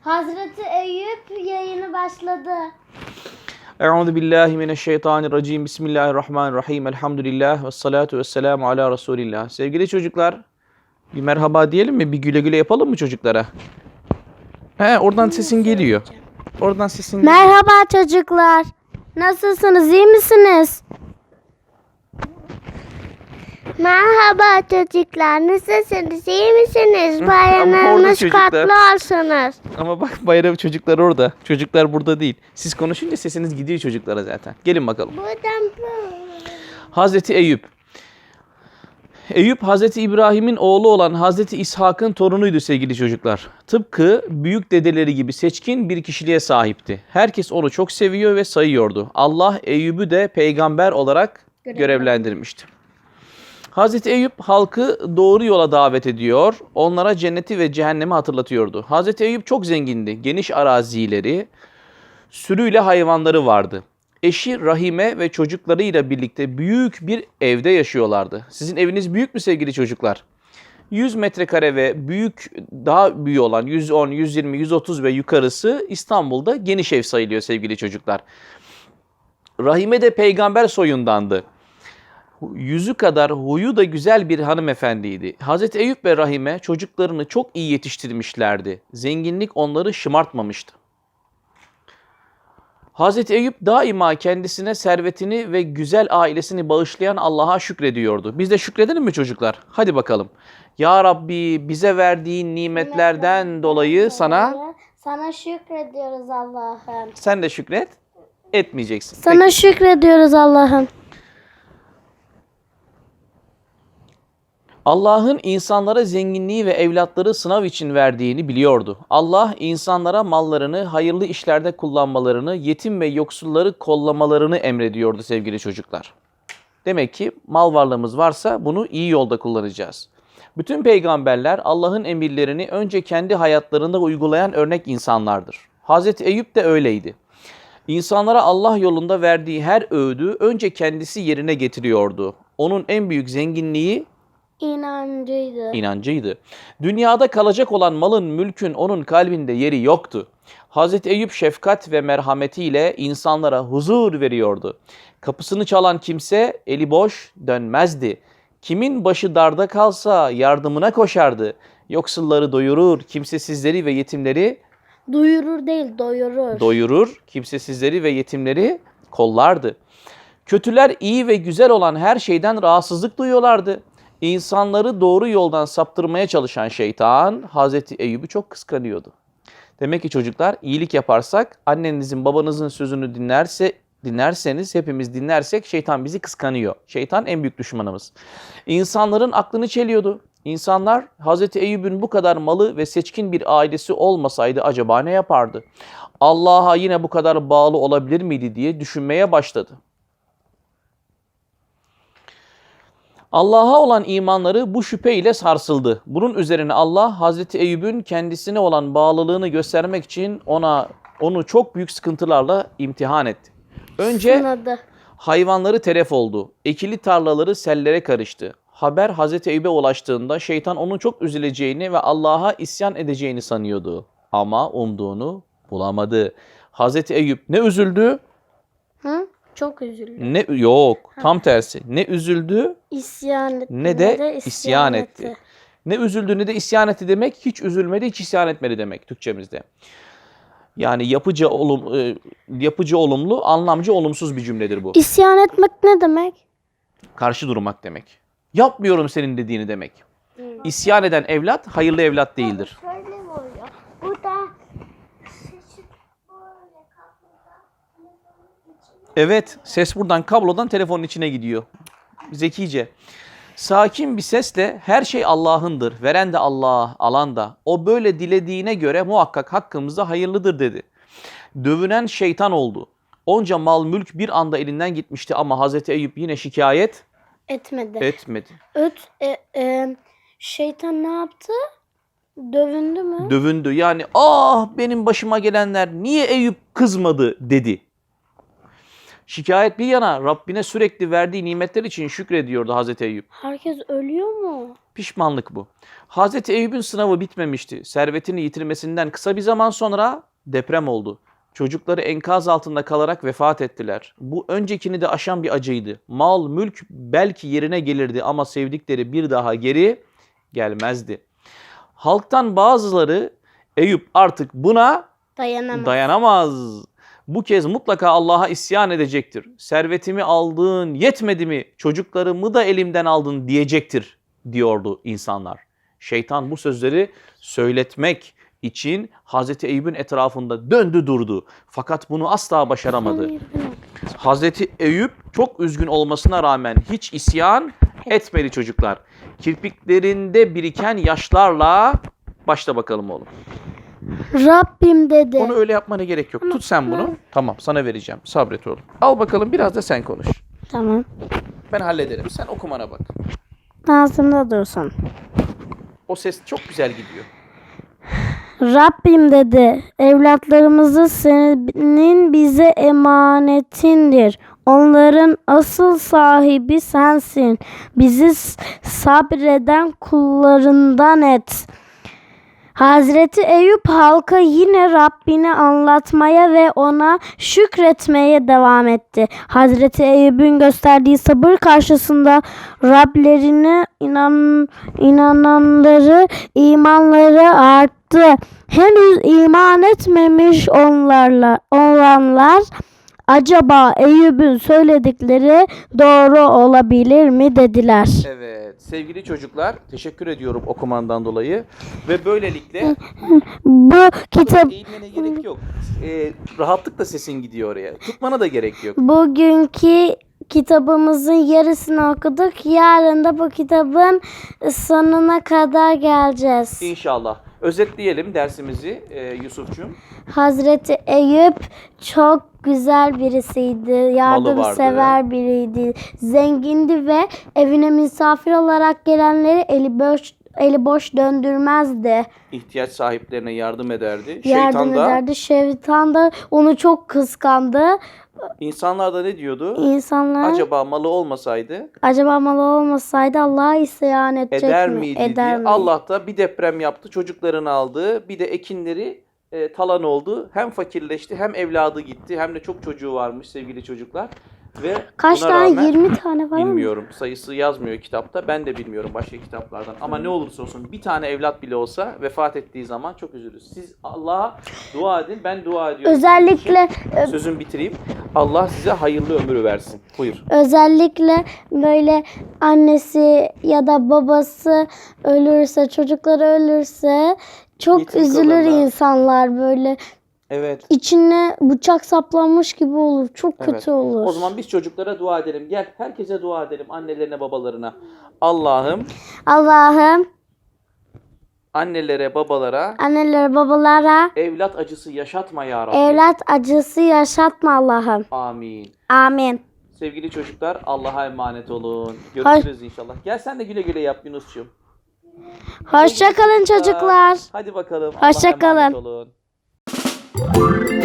Hazreti Eyüp yayını başladı. Euzu billahi mineşşeytanirracim. Bismillahirrahmanirrahim. Elhamdülillah ve salatu ve selamu ala Resulillah. Sevgili çocuklar, bir merhaba diyelim mi? Bir güle güle yapalım mı çocuklara? He, oradan sesin geliyor. Oradan sesin geliyor. Merhaba çocuklar. Nasılsınız? iyi misiniz? Merhaba çocuklar. Nasılsınız? iyi misiniz? Bayramlarınız katlı olsunuz. Ama bak bayram çocuklar orada. Çocuklar burada değil. Siz konuşunca sesiniz gidiyor çocuklara zaten. Gelin bakalım. Buradan bu. Hazreti Eyüp. Eyüp Hazreti İbrahim'in oğlu olan Hazreti İshak'ın torunuydu sevgili çocuklar. Tıpkı büyük dedeleri gibi seçkin bir kişiliğe sahipti. Herkes onu çok seviyor ve sayıyordu. Allah Eyüp'ü de peygamber olarak görevlendirmişti. Hazreti Eyüp halkı doğru yola davet ediyor. Onlara cenneti ve cehennemi hatırlatıyordu. Hazreti Eyüp çok zengindi. Geniş arazileri, sürüyle hayvanları vardı. Eşi Rahime ve çocuklarıyla birlikte büyük bir evde yaşıyorlardı. Sizin eviniz büyük mü sevgili çocuklar? 100 metrekare ve büyük daha büyük olan 110, 120, 130 ve yukarısı İstanbul'da geniş ev sayılıyor sevgili çocuklar. Rahime de peygamber soyundandı. Yüzü kadar huyu da güzel bir hanımefendiydi. Hazreti Eyüp ve Rahime çocuklarını çok iyi yetiştirmişlerdi. Zenginlik onları şımartmamıştı. Hazreti Eyüp daima kendisine servetini ve güzel ailesini bağışlayan Allah'a şükrediyordu. Biz de şükredelim mi çocuklar? Hadi bakalım. Ya Rabbi bize verdiğin nimetlerden dolayı sana Sana şükrediyoruz Allah'ım. sen de şükret etmeyeceksin. Sana şükrediyoruz Allah'ım. Allah'ın insanlara zenginliği ve evlatları sınav için verdiğini biliyordu. Allah insanlara mallarını hayırlı işlerde kullanmalarını, yetim ve yoksulları kollamalarını emrediyordu sevgili çocuklar. Demek ki mal varlığımız varsa bunu iyi yolda kullanacağız. Bütün peygamberler Allah'ın emirlerini önce kendi hayatlarında uygulayan örnek insanlardır. Hazreti Eyüp de öyleydi. İnsanlara Allah yolunda verdiği her öğüdü önce kendisi yerine getiriyordu. Onun en büyük zenginliği İnancıydı. inancıydı. Dünyada kalacak olan malın, mülkün onun kalbinde yeri yoktu. Hazreti Eyüp şefkat ve merhametiyle insanlara huzur veriyordu. Kapısını çalan kimse eli boş dönmezdi. Kimin başı darda kalsa yardımına koşardı. Yoksulları doyurur, kimsesizleri ve yetimleri Duyurur değil doyurur. doyurur, kimsesizleri ve yetimleri kollardı. Kötüler iyi ve güzel olan her şeyden rahatsızlık duyuyorlardı. İnsanları doğru yoldan saptırmaya çalışan şeytan Hazreti Eyüp'ü çok kıskanıyordu. Demek ki çocuklar iyilik yaparsak, annenizin babanızın sözünü dinlerse dinlerseniz, hepimiz dinlersek şeytan bizi kıskanıyor. Şeytan en büyük düşmanımız. İnsanların aklını çeliyordu. İnsanlar Hazreti Eyüp'ün bu kadar malı ve seçkin bir ailesi olmasaydı acaba ne yapardı? Allah'a yine bu kadar bağlı olabilir miydi diye düşünmeye başladı. Allah'a olan imanları bu şüpheyle sarsıldı. Bunun üzerine Allah Hazreti Eyüp'ün kendisine olan bağlılığını göstermek için ona onu çok büyük sıkıntılarla imtihan etti. Önce Sınadı. hayvanları telef oldu. Ekili tarlaları sellere karıştı. Haber Hazreti Eyüp'e ulaştığında şeytan onun çok üzüleceğini ve Allah'a isyan edeceğini sanıyordu. Ama umduğunu bulamadı. Hazreti Eyüp ne üzüldü Hı? Çok üzüldüm. ne yok tam tersi. Ne üzüldü İsyan etti. ne de isyan etti. Ne üzüldü ne de isyan etti demek hiç üzülmedi hiç isyan etmedi demek Türkçemizde. Yani yapıcı olum e, yapıcı olumlu, anlamcı olumsuz bir cümledir bu. İsyan etmek ne demek? Karşı durmak demek. Yapmıyorum senin dediğini demek. İsyan eden evlat hayırlı evlat değildir. Şöyle mi oluyor? Burada Evet, ses buradan kablodan telefonun içine gidiyor. Zekice. Sakin bir sesle her şey Allah'ındır. Veren de Allah, alan da. O böyle dilediğine göre muhakkak hakkımızda hayırlıdır dedi. Dövünen şeytan oldu. Onca mal mülk bir anda elinden gitmişti ama Hazreti Eyüp yine şikayet etmedi. etmedi. Öt, e, e, şeytan ne yaptı? Dövündü mü? Dövündü. Yani ah benim başıma gelenler niye Eyüp kızmadı dedi. Şikayet bir yana Rabbine sürekli verdiği nimetler için şükrediyordu Hazreti Eyüp. Herkes ölüyor mu? Pişmanlık bu. Hazreti Eyüp'ün sınavı bitmemişti. Servetini yitirmesinden kısa bir zaman sonra deprem oldu. Çocukları enkaz altında kalarak vefat ettiler. Bu öncekini de aşan bir acıydı. Mal, mülk belki yerine gelirdi ama sevdikleri bir daha geri gelmezdi. Halktan bazıları Eyüp artık buna Dayanamaz. dayanamaz. Bu kez mutlaka Allah'a isyan edecektir. Servetimi aldın, yetmedi mi? Çocuklarımı da elimden aldın diyecektir diyordu insanlar. Şeytan bu sözleri söyletmek için Hazreti Eyüp'ün etrafında döndü durdu. Fakat bunu asla başaramadı. Hazreti Eyüp çok üzgün olmasına rağmen hiç isyan etmedi çocuklar. Kirpiklerinde biriken yaşlarla başla bakalım oğlum. Rabbim dedi. Onu öyle yapmana gerek yok. Tut sen bunu. Tamam sana vereceğim. Sabret oğlum. Al bakalım biraz da sen konuş. Tamam. Ben hallederim. Sen okumana bak. Ağzımda dursun. O ses çok güzel gidiyor. Rabbim dedi, evlatlarımızı senin bize emanetindir. Onların asıl sahibi sensin. Bizi s- sabreden kullarından et. Hazreti Eyüp halka yine Rabbini anlatmaya ve ona şükretmeye devam etti. Hazreti Eyüp'ün gösterdiği sabır karşısında Rablerine inan, inananları imanları arttı. Henüz iman etmemiş onlarla olanlar acaba Eyüp'ün söyledikleri doğru olabilir mi dediler. Evet. Sevgili çocuklar teşekkür ediyorum okumandan dolayı. Ve böylelikle Bu kitap eğilmene gerek yok. Ee, rahatlıkla sesin gidiyor oraya. Tutmana da gerek yok. Bugünkü kitabımızın yarısını okuduk. Yarın da bu kitabın sonuna kadar geleceğiz. İnşallah. Özetleyelim dersimizi e, Yusuf'cum. Hazreti Eyüp çok güzel birisiydi. Yardımsever biriydi. Zengindi ve evine misafir olarak gelenleri eli boş eli boş döndürmezdi. ihtiyaç sahiplerine yardım ederdi. Yardım Şeytan da ederdi. Şeytan da onu çok kıskandı. insanlar da ne diyordu? İnsanlar Acaba malı olmasaydı acaba malı olmasaydı Allah'a isyan edecek eder mi? miydi Eder diye. mi? Allah da bir deprem yaptı, çocuklarını aldı, bir de ekinleri e, talan oldu. Hem fakirleşti, hem evladı gitti, hem de çok çocuğu varmış sevgili çocuklar. Ve Kaç buna tane? rağmen 20 tane var mı? bilmiyorum. Sayısı yazmıyor kitapta. Ben de bilmiyorum başka kitaplardan. Ama ne olursa olsun bir tane evlat bile olsa vefat ettiği zaman çok üzülürüz. Siz Allah'a dua edin. Ben dua ediyorum. Özellikle Sözümü bitireyim. Allah size hayırlı ömür versin. Buyur. özellikle böyle annesi ya da babası ölürse, çocukları ölürse çok Yetim üzülür kalırlar. insanlar böyle Evet. içine bıçak saplanmış gibi olur. Çok Evet. kötü olur. O zaman biz çocuklara dua edelim. Gel herkese dua edelim. Annelerine, babalarına. Allah'ım Allah'ım annelere, babalara annelere, babalara evlat acısı yaşatma ya Rabbi. evlat acısı yaşatma Allah'ım. Amin. Amin. Sevgili çocuklar Allah'a emanet olun. Görüşürüz inşallah. Gel sen de güle güle yap Yunus'cum. Hoşça kalın çocuklar. Hadi bakalım. Hoşça Allah'a emanet kalın. olun.